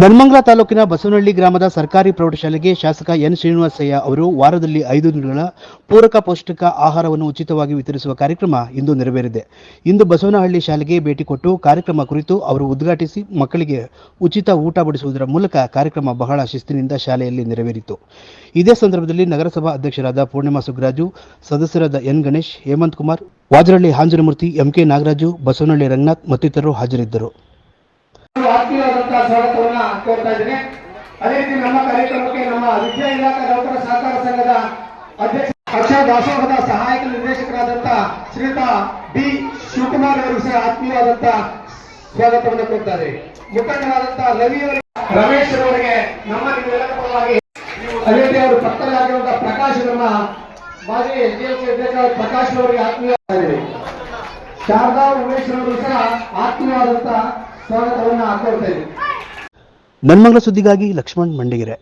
ನೆಲಮಂಗಲ ತಾಲೂಕಿನ ಬಸವನಹಳ್ಳಿ ಗ್ರಾಮದ ಸರ್ಕಾರಿ ಪ್ರೌಢಶಾಲೆಗೆ ಶಾಸಕ ಎನ್ ಶ್ರೀನಿವಾಸಯ್ಯ ಅವರು ವಾರದಲ್ಲಿ ಐದು ದಿನಗಳ ಪೂರಕ ಪೌಷ್ಟಿಕ ಆಹಾರವನ್ನು ಉಚಿತವಾಗಿ ವಿತರಿಸುವ ಕಾರ್ಯಕ್ರಮ ಇಂದು ನೆರವೇರಿದೆ. ಇಂದು ಬಸವನಹಳ್ಳಿ ಶಾಲೆಗೆ ಭೇಟಿ ಕೊಟ್ಟು ಕಾರ್ಯಕ್ರಮ ಕುರಿತು ಅವರು ಉದ್ಘಾಟಿಸಿ ಮಕ್ಕಳಿಗೆ ಉಚಿತ ಊಟ ಬಡಿಸುವುದರ ಮೂಲಕ ಕಾರ್ಯಕ್ರಮ ಬಹಳ ಶಿಸ್ತಿನಿಂದ ಶಾಲೆಯಲ್ಲಿ ನೆರವೇರಿತು. ಇದೇ ಸಂದರ್ಭದಲ್ಲಿ ನಗರಸಭಾ ಅಧ್ಯಕ್ಷರಾದ ಪೂರ್ಣಿಮಾ ಸುಗ್ರಾಜು, ಸದಸ್ಯರಾದ ಎನ್ ಗಣೇಶ್, ಹೇಮಂತ್ ಕುಮಾರ್, ವಾಜರಳ್ಳಿ ಹಾಂಜನಮೂರ್ತಿ, ಎಂಕೆ ನಾಗರಾಜು, ಬಸವನಹಳ್ಳಿ ರಂಗನಾಥ್ ಮತ್ತಿತರರು ಹಾಜರಿದ್ದರು. ಆತ್ಮೀಯವಾದಂತಹ ಸ್ವಾಗತವನ್ನ ಕೋರ್ತಾ ಇದ್ದೇನೆ. ಅದೇ ರೀತಿ ನಮ್ಮ ಕಾರ್ಯಕ್ರಮಕ್ಕೆ ನಮ್ಮ ವಿದ್ಯಾ ಇಲಾಖೆ ನೌಕರ ಸಹಕಾರ ಸಂಘದ ಅಧ್ಯಕ್ಷ ಅಕ್ಷರ ದಾಸೋಹದ ಸಹಾಯಕ ನಿರ್ದೇಶಕರಾದಂತ ಶ್ರೀಯುತ ಡಿ ಶಿವಕುಮಾರ್ ಅವರು ಸಹ ಆತ್ಮೀಯವಾದಂತಹ ಸ್ವಾಗತವನ್ನು ಕೋರ್ತಾರೆ ಮುಖಂಡರಾದಂತಹ ರವಿ ಅವರಿಗೆ ರಮೇಶ್ ಅವರಿಗೆ ನಮ್ಮ ನಿಮ್ಮೆಲ್ಲರ ಪರವಾಗಿ ಅದೇ ರೀತಿ ಅವರು ಪಕ್ಕದಲ್ಲಿರುವಂತಹ ಪ್ರಕಾಶ್ ನಮ್ಮ ಮಾಜಿ ಎಸ್ ಡಿ ಅಧ್ಯಕ್ಷ ಪ್ರಕಾಶ್ ಅವರಿಗೆ ಆತ್ಮೀಯ ಶಾರದಾ ಉಮೇಶ್ ಅವರು ಸಹ ಆತ್ಮೀಯವಾದಂತಹ ಸ್ವಾಗತವನ್ನ ಇದ್ದೀವಿ ನನ್ಮಂಗಲ ಸುದ್ದಿಗಾಗಿ ಲಕ್ಷ್ಮಣ್ ಮಂಡಿಗೆರೆ.